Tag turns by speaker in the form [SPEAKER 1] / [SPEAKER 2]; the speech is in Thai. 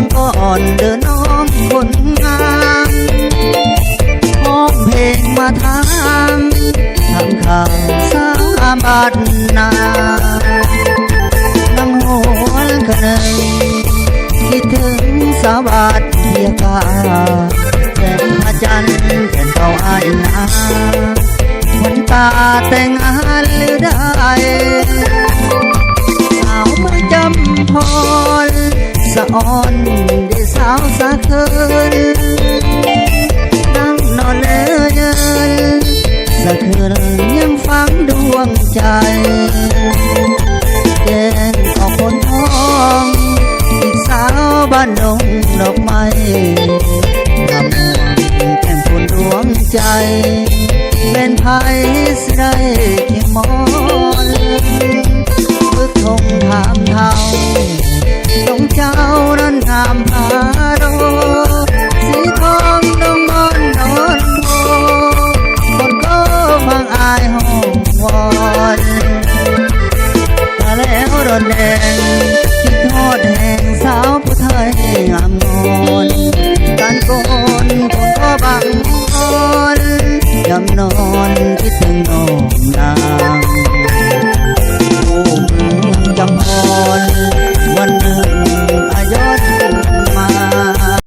[SPEAKER 1] างก่อนเดินน้องคนงามห้องเพลงมาทางทำข่าวสามบาทนานั่งโหนกันเลยคิดถึงสาวบาทเทียกาแต่พระจันทร์เป็นเขาอายนาวันตาแต่งงานหรือได้สาวเมือจำพรสะอ่อน ใจแกงออกคนท้องอีกสาวบ้านดงดอกไม้ทำห่วงแก้มคนดวงใจ เป็นไผ่สิได้เคียงมอนพึกทงถามเท่าทรงเจ้านั้นงามพาโร งามงอนการโกนคนก็บังอ่อนยำนอนคิดถึงน้องนา